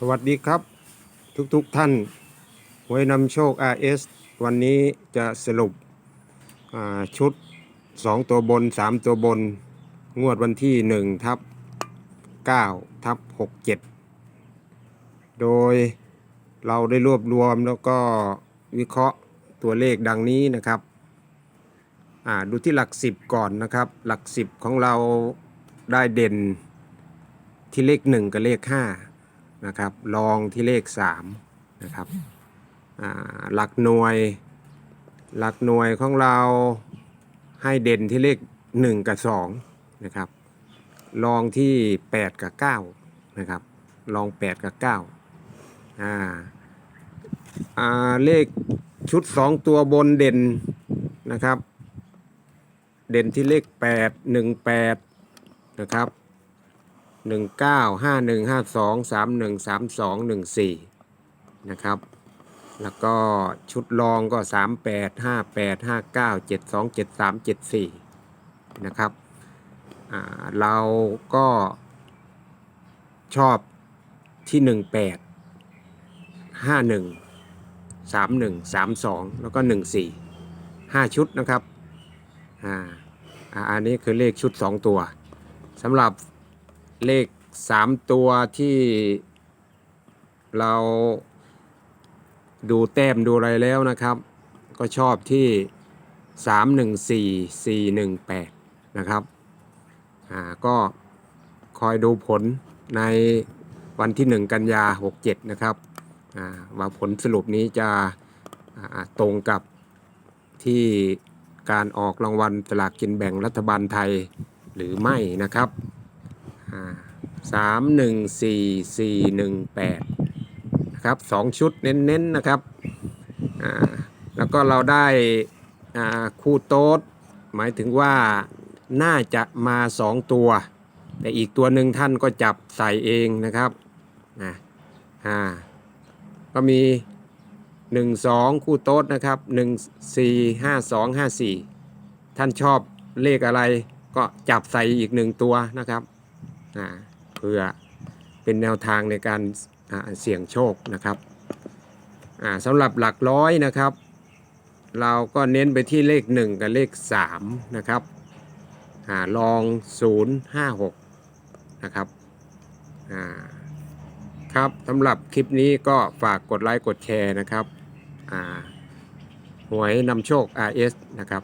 สวัสดีครับ ทุกๆทท่านหวยนำโชค RS วันนี้จะสรุปชุด 2 ตัวบน 3 ตัวบน งวดวันที่ 1 ทับ 9 ทับ 67 โดยเราได้รวบรวมแล้วก็วิเคราะห์ตัวเลขดังนี้นะครับดูที่หลัก 10 ก่อนนะครับ หลัก 10 ของเราได้เด่นที่เลข 1 กับเลข 5 นะครับรองที่เลข3นะครับหลักหน่วย หลักหน่วยของเราให้เด่นที่เลข 1 กับ2นะครับรองที่ 8 กับ9นะครับรอง 8 กับ9อ่าอ่าเลขชุด 2 ตัวบนเด่นนะครับ เด่นที่เลข 8 1 8 นะครับ หนึ่งเก้าห้าหนึ่งห้าสองสามหนึ่งสามสองหนึ่งสี่นะครับ แล้วก็ชุดรองก็สามแปดห้าแปดห้าเก้าเจ็ดสองเจ็ดสามเจ็ดสี่นะครับเราก็ชอบที่หนึ่งแปดห้าหนึ่งสามหนึ่งสามสองแล้วก็หนึ่งสี่ห้าชุดนะครับอ่าอันนี้คือเลขชุดสองตัวสำหรับ เลขสามตัวที่เราดูแต้มดูอะไรแล้วนะครับ ก็ชอบที่สามหนึ่งสี่สี่หนึ่งแปดนะครับ อ่า ก็คอยดูผลในวันที่หนึ่งกันยาหกเจ็ดนะครับ อ่า ว่าผลสรุปนี้จะตรงกับที่การออกรางวัลสลากกินแบ่งรัฐบาลไทยหรือไม่นะครับ สามหนึ่งสี่สี่หนึ่งแปดนะครับสองชุดเน้นๆนะครับแล้วก็เราได้คู่โต๊ดหมายถึงว่าน่าจะมาสองตัว แต่อีกตัวหนึ่งท่านก็จับใส่เองนะครับนะอ่าก็มีหนึ่งสองคู่โต๊ดนะครับหนึ่งสี่ห้าสองห้าสี่ท่านชอบเลขอะไรก็จับใส่อีกหนึ่งตัวนะครับ เพื่อเป็นแนวทางในการเสี่ยงโชคนะครับสำหรับหลักร้อยนะครับ เราก็เน้นไปที่เลข 1 กับเลข 3 นะครับอลอง 056 นะครับครับสำหรับคลิปนี้ก็ฝากกดไลค์กดแชร์นะครับหวยนำโชค RS นะครับ